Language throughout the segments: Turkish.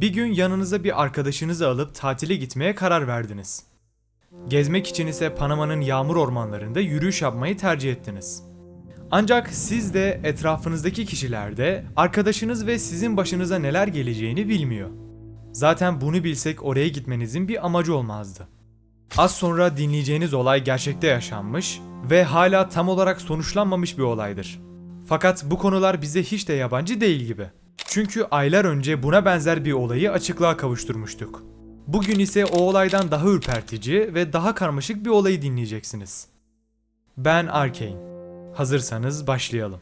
Bir gün yanınıza bir arkadaşınızı alıp tatile gitmeye karar verdiniz. Gezmek için ise Panama'nın yağmur ormanlarında yürüyüş yapmayı tercih ettiniz. Ancak siz de etrafınızdaki kişiler de arkadaşınız ve sizin başınıza neler geleceğini bilmiyor. Zaten bunu bilsek oraya gitmenizin bir amacı olmazdı. Az sonra dinleyeceğiniz olay gerçekte yaşanmış ve hala tam olarak sonuçlanmamış bir olaydır. Fakat bu konular bize hiç de yabancı değil gibi. Çünkü aylar önce buna benzer bir olayı açıklığa kavuşturmuştuk. Bugün ise o olaydan daha ürpertici ve daha karmaşık bir olayı dinleyeceksiniz. Ben Arkane. Hazırsanız başlayalım.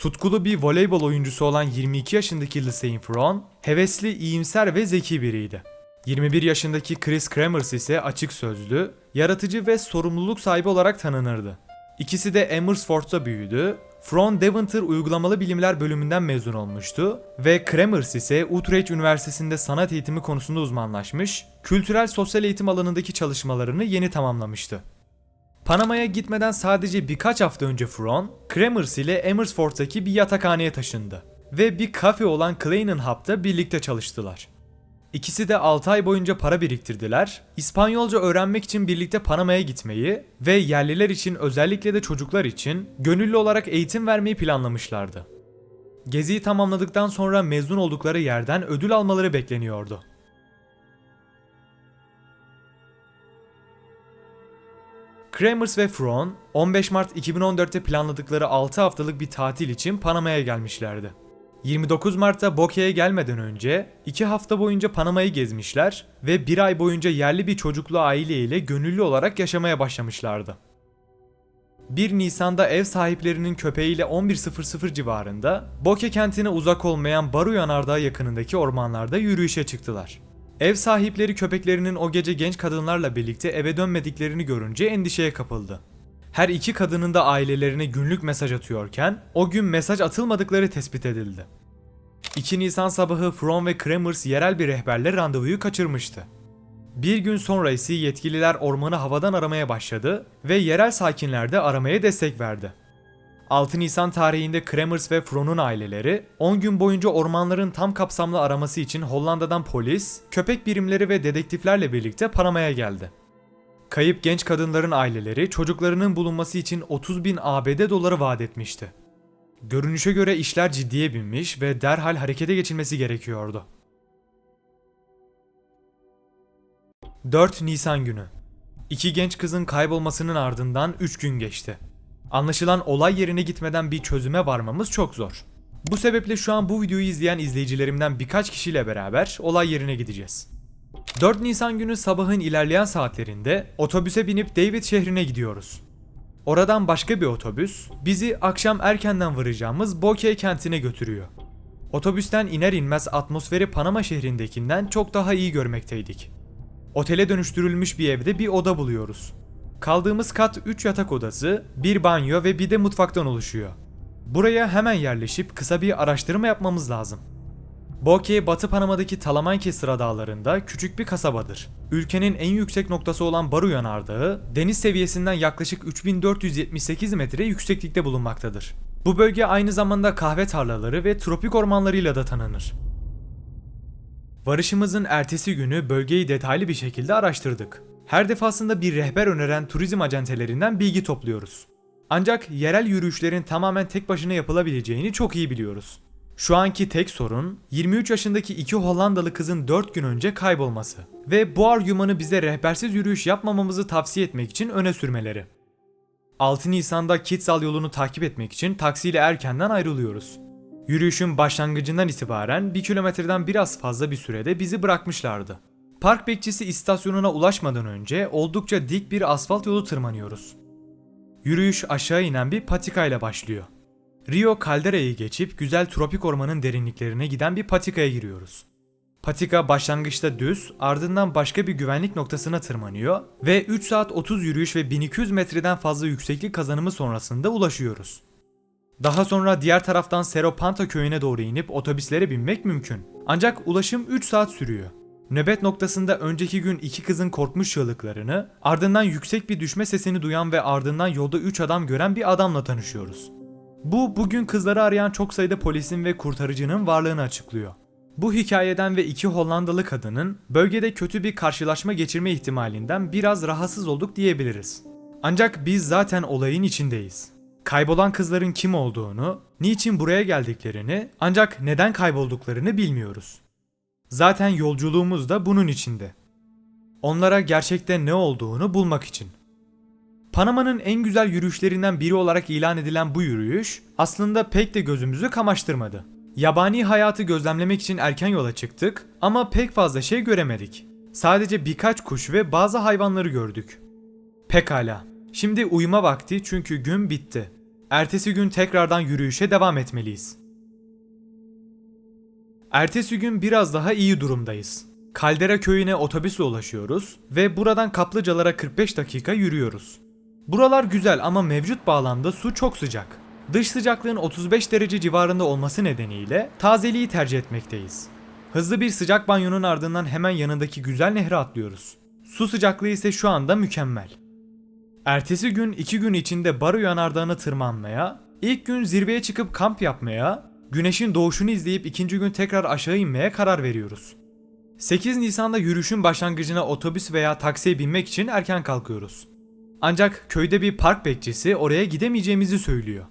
Tutkulu bir voleybol oyuncusu olan 22 yaşındaki Lysain Fron, hevesli, iyimser ve zeki biriydi. 21 yaşındaki Chris Kremers ise açık sözlü, yaratıcı ve sorumluluk sahibi olarak tanınırdı. İkisi de Amersfoort'ta büyüdü. Fron Devonter Uygulamalı Bilimler bölümünden mezun olmuştu ve Kremers ise Utrecht Üniversitesi'nde sanat eğitimi konusunda uzmanlaşmış, kültürel sosyal eğitim alanındaki çalışmalarını yeni tamamlamıştı. Panama'ya gitmeden sadece birkaç hafta önce Fron, Kremers ile Amersfoort'taki bir yatakhaneye taşındı ve bir kafe olan Kleinen Hub'da birlikte çalıştılar. İkisi de 6 ay boyunca para biriktirdiler, İspanyolca öğrenmek için birlikte Panama'ya gitmeyi ve yerliler için özellikle de çocuklar için gönüllü olarak eğitim vermeyi planlamışlardı. Geziyi tamamladıktan sonra mezun oldukları yerden ödül almaları bekleniyordu. Kremers ve Fron 15 Mart 2014'te planladıkları 6 haftalık bir tatil için Panama'ya gelmişlerdi. 29 Mart'ta Boke'ye gelmeden önce 2 hafta boyunca Panama'yı gezmişler ve 1 ay boyunca yerli bir çocuklu aileyle gönüllü olarak yaşamaya başlamışlardı. 1 Nisan'da ev sahiplerinin köpeğiyle 11.00 civarında Boke kentine uzak olmayan Baru Yanardağı yakınındaki ormanlarda yürüyüşe çıktılar. Ev sahipleri köpeklerinin o gece genç kadınlarla birlikte eve dönmediklerini görünce endişeye kapıldı. Her iki kadının da ailelerine günlük mesaj atıyorken o gün mesaj atılmadıkları tespit edildi. 2 Nisan sabahı From ve Kremers yerel bir rehberle randevuyu kaçırmıştı. Bir gün sonra ise yetkililer ormanı havadan aramaya başladı ve yerel sakinler de aramaya destek verdi. 6 Nisan tarihinde Kremers ve Fron'un aileleri 10 gün boyunca ormanların tam kapsamlı araması için Hollanda'dan polis, köpek birimleri ve dedektiflerle birlikte Panama'ya geldi. Kayıp genç kadınların aileleri çocuklarının bulunması için 30 bin ABD doları vaat etmişti. Görünüşe göre işler ciddiye binmiş ve derhal harekete geçilmesi gerekiyordu. 4 Nisan günü. İki genç kızın kaybolmasının ardından 3 gün geçti. Anlaşılan olay yerine gitmeden bir çözüme varmamız çok zor. Bu sebeple şu an bu videoyu izleyen izleyicilerimden birkaç kişiyle beraber olay yerine gideceğiz. 4 Nisan günü sabahın ilerleyen saatlerinde otobüse binip David şehrine gidiyoruz. Oradan başka bir otobüs bizi akşam erkenden varacağımız Bokeh kentine götürüyor. Otobüsten iner inmez atmosferi Panama şehrindekinden çok daha iyi görmekteydik. Otele dönüştürülmüş bir evde bir oda buluyoruz. Kaldığımız kat 3 yatak odası, bir banyo ve bir de mutfaktan oluşuyor. Buraya hemen yerleşip kısa bir araştırma yapmamız lazım. Bokeh, Batı Panama'daki Talamanque sıra dağlarında küçük bir kasabadır. Ülkenin en yüksek noktası olan Baru Yanardağı, deniz seviyesinden yaklaşık 3478 metre yükseklikte bulunmaktadır. Bu bölge aynı zamanda kahve tarlaları ve tropik ormanlarıyla da tanınır. Varışımızın ertesi günü bölgeyi detaylı bir şekilde araştırdık. Her defasında bir rehber öneren turizm acentelerinden bilgi topluyoruz. Ancak yerel yürüyüşlerin tamamen tek başına yapılabileceğini çok iyi biliyoruz. Şu anki tek sorun 23 yaşındaki iki Hollandalı kızın 4 gün önce kaybolması ve bu argümanı bize rehbersiz yürüyüş yapmamamızı tavsiye etmek için öne sürmeleri. 6 Nisan'da Kitsal yolunu takip etmek için taksiyle erkenden ayrılıyoruz. Yürüyüşün başlangıcından itibaren 1 kilometreden biraz fazla bir sürede bizi bırakmışlardı. Park bekçisi istasyonuna ulaşmadan önce oldukça dik bir asfalt yolu tırmanıyoruz. Yürüyüş aşağı inen bir patikayla başlıyor. Rio Caldera'yı geçip güzel tropik ormanın derinliklerine giden bir patikaya giriyoruz. Patika başlangıçta düz, ardından başka bir güvenlik noktasına tırmanıyor ve 3 saat 30 yürüyüş ve 1200 metreden fazla yükseklik kazanımı sonrasında ulaşıyoruz. Daha sonra diğer taraftan Seropanta köyüne doğru inip otobüslere binmek mümkün. Ancak ulaşım 3 saat sürüyor. Nöbet noktasında önceki gün iki kızın korkmuş çığlıklarını, ardından yüksek bir düşme sesini duyan ve ardından yolda 3 adam gören bir adamla tanışıyoruz. Bu bugün kızları arayan çok sayıda polisin ve kurtarıcının varlığını açıklıyor. Bu hikayeden ve iki Hollandalı kadının bölgede kötü bir karşılaşma geçirme ihtimalinden biraz rahatsız olduk diyebiliriz. Ancak biz zaten olayın içindeyiz. Kaybolan kızların kim olduğunu, niçin buraya geldiklerini, ancak neden kaybolduklarını bilmiyoruz. Zaten yolculuğumuz da bunun içinde. Onlara gerçekte ne olduğunu bulmak için. Panama'nın en güzel yürüyüşlerinden biri olarak ilan edilen bu yürüyüş aslında pek de gözümüzü kamaştırmadı. Yabani hayatı gözlemlemek için erken yola çıktık ama pek fazla şey göremedik. Sadece birkaç kuş ve bazı hayvanları gördük. Pekala. Şimdi uyuma vakti çünkü gün bitti. Ertesi gün tekrardan yürüyüşe devam etmeliyiz. Ertesi gün biraz daha iyi durumdayız. Kaldera köyüne otobüsle ulaşıyoruz ve buradan kaplıcalara 45 dakika yürüyoruz. Buralar güzel ama mevcut bağlamda su çok sıcak. Dış sıcaklığın 35 derece civarında olması nedeniyle tazeliği tercih etmekteyiz. Hızlı bir sıcak banyonun ardından hemen yanındaki güzel nehre atlıyoruz. Su sıcaklığı ise şu anda mükemmel. Ertesi gün iki gün içinde Baro yanardağını tırmanmaya, ilk gün zirveye çıkıp kamp yapmaya, güneşin doğuşunu izleyip ikinci gün tekrar aşağı inmeye karar veriyoruz. 8 Nisan'da yürüyüşün başlangıcına otobüs veya taksiye binmek için erken kalkıyoruz. Ancak köyde bir park bekçisi oraya gidemeyeceğimizi söylüyor.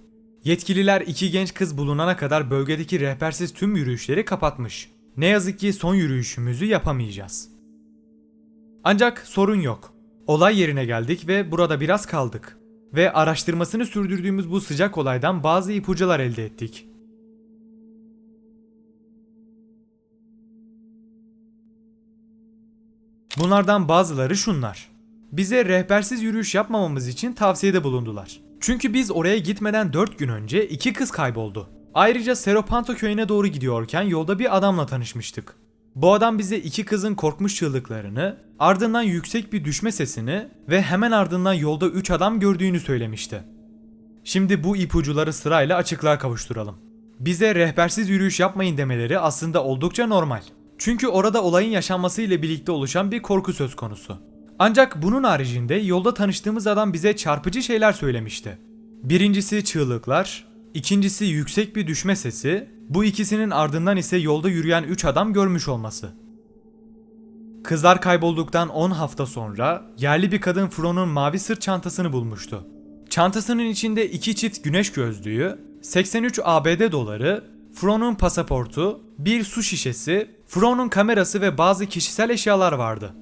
Yetkililer iki genç kız bulunana kadar bölgedeki rehbersiz tüm yürüyüşleri kapatmış. Ne yazık ki son yürüyüşümüzü yapamayacağız. Ancak sorun yok. Olay yerine geldik ve burada biraz kaldık. Ve araştırmasını sürdürdüğümüz bu sıcak olaydan bazı ipuçlar elde ettik. Bunlardan bazıları şunlar. Bize rehbersiz yürüyüş yapmamamız için tavsiyede bulundular. Çünkü biz oraya gitmeden 4 gün önce iki kız kayboldu. Ayrıca Seropanto köyüne doğru gidiyorken yolda bir adamla tanışmıştık. Bu adam bize iki kızın korkmuş çığlıklarını, ardından yüksek bir düşme sesini ve hemen ardından yolda 3 adam gördüğünü söylemişti. Şimdi bu ipucuları sırayla açıklığa kavuşturalım. Bize rehbersiz yürüyüş yapmayın demeleri aslında oldukça normal. Çünkü orada olayın yaşanması ile birlikte oluşan bir korku söz konusu. Ancak bunun haricinde yolda tanıştığımız adam bize çarpıcı şeyler söylemişti. Birincisi çığlıklar, ikincisi yüksek bir düşme sesi, bu ikisinin ardından ise yolda yürüyen 3 adam görmüş olması. Kızlar kaybolduktan 10 hafta sonra yerli bir kadın Fro'nun mavi sırt çantasını bulmuştu. Çantasının içinde iki çift güneş gözlüğü, 83 ABD doları, Fro'nun pasaportu, bir su şişesi, Fro'nun kamerası ve bazı kişisel eşyalar vardı.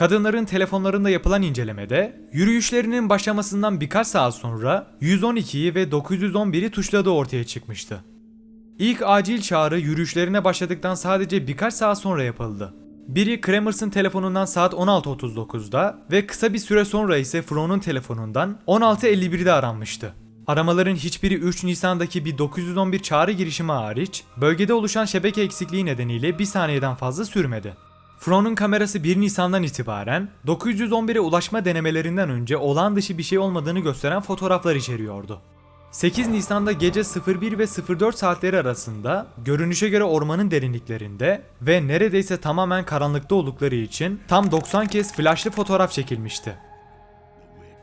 Kadınların telefonlarında yapılan incelemede yürüyüşlerinin başlamasından birkaç saat sonra 112'yi ve 911'i tuşladığı ortaya çıkmıştı. İlk acil çağrı yürüyüşlerine başladıktan sadece birkaç saat sonra yapıldı. Biri Kramers'ın telefonundan saat 16.39'da ve kısa bir süre sonra ise Fro'nun telefonundan 16.51'de aranmıştı. Aramaların hiçbiri 3 Nisan'daki bir 911 çağrı girişimi hariç bölgede oluşan şebeke eksikliği nedeniyle bir saniyeden fazla sürmedi. Fro'nun kamerası 1 Nisan'dan itibaren 911'e ulaşma denemelerinden önce olağan dışı bir şey olmadığını gösteren fotoğraflar içeriyordu. 8 Nisan'da gece 01 ve 04 saatleri arasında görünüşe göre ormanın derinliklerinde ve neredeyse tamamen karanlıkta oldukları için tam 90 kez flaşlı fotoğraf çekilmişti.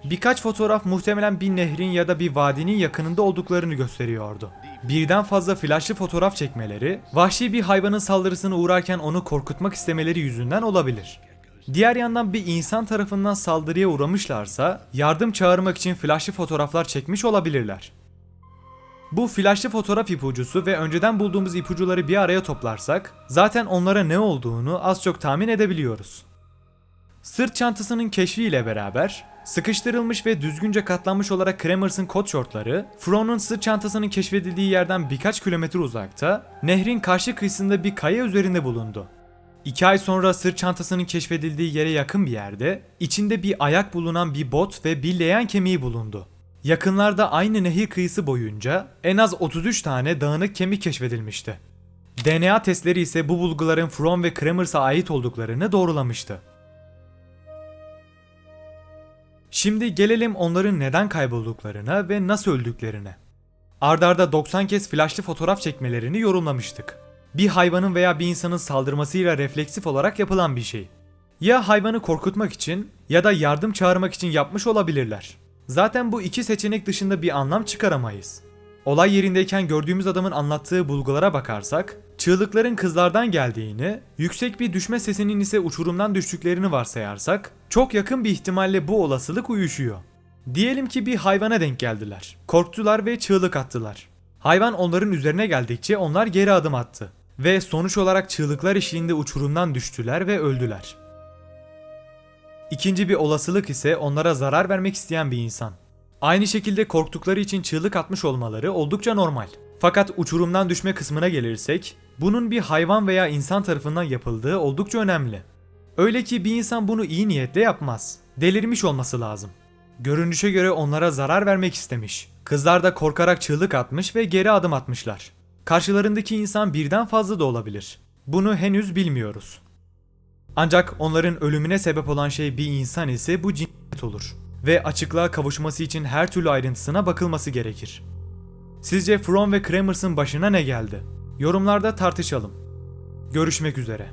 Birkaç fotoğraf muhtemelen bir nehrin ya da bir vadinin yakınında olduklarını gösteriyordu. Birden fazla flaşlı fotoğraf çekmeleri, vahşi bir hayvanın saldırısına uğrarken onu korkutmak istemeleri yüzünden olabilir. Diğer yandan bir insan tarafından saldırıya uğramışlarsa yardım çağırmak için flaşlı fotoğraflar çekmiş olabilirler. Bu flaşlı fotoğraf ipucusu ve önceden bulduğumuz ipucuları bir araya toplarsak zaten onlara ne olduğunu az çok tahmin edebiliyoruz. Sırt çantasının keşfiyle beraber sıkıştırılmış ve düzgünce katlanmış olarak Kramers'ın kot şortları, Fro'nun sırt çantasının keşfedildiği yerden birkaç kilometre uzakta, nehrin karşı kıyısında bir kaya üzerinde bulundu. İki ay sonra sırt çantasının keşfedildiği yere yakın bir yerde, içinde bir ayak bulunan bir bot ve bir leğen kemiği bulundu. Yakınlarda aynı nehir kıyısı boyunca en az 33 tane dağınık kemik keşfedilmişti. DNA testleri ise bu bulguların Fromm ve Kramers'a ait olduklarını doğrulamıştı. Şimdi gelelim onların neden kaybolduklarına ve nasıl öldüklerine. Ardarda 90 kez flaşlı fotoğraf çekmelerini yorumlamıştık. bir hayvanın veya bir insanın saldırmasıyla refleksif olarak yapılan bir şey. Ya hayvanı korkutmak için ya da yardım çağırmak için yapmış olabilirler. Zaten bu iki seçenek dışında bir anlam çıkaramayız. Olay yerindeyken gördüğümüz adamın anlattığı bulgulara bakarsak, çığlıkların kızlardan geldiğini, yüksek bir düşme sesinin ise uçurumdan düştüklerini varsayarsak, çok yakın bir ihtimalle bu olasılık uyuşuyor. Diyelim ki bir hayvana denk geldiler. Korktular ve çığlık attılar. Hayvan onların üzerine geldikçe onlar geri adım attı ve sonuç olarak çığlıklar eşliğinde uçurumdan düştüler ve öldüler. İkinci bir olasılık ise onlara zarar vermek isteyen bir insan. Aynı şekilde korktukları için çığlık atmış olmaları oldukça normal. Fakat uçurumdan düşme kısmına gelirsek, bunun bir hayvan veya insan tarafından yapıldığı oldukça önemli. Öyle ki bir insan bunu iyi niyetle yapmaz. Delirmiş olması lazım. Görünüşe göre onlara zarar vermek istemiş. Kızlar da korkarak çığlık atmış ve geri adım atmışlar. Karşılarındaki insan birden fazla da olabilir. Bunu henüz bilmiyoruz. Ancak onların ölümüne sebep olan şey bir insan ise bu cinayet olur. Ve açıklığa kavuşması için her türlü ayrıntısına bakılması gerekir. Sizce Fromm ve Kramers'ın başına ne geldi? Yorumlarda tartışalım. Görüşmek üzere.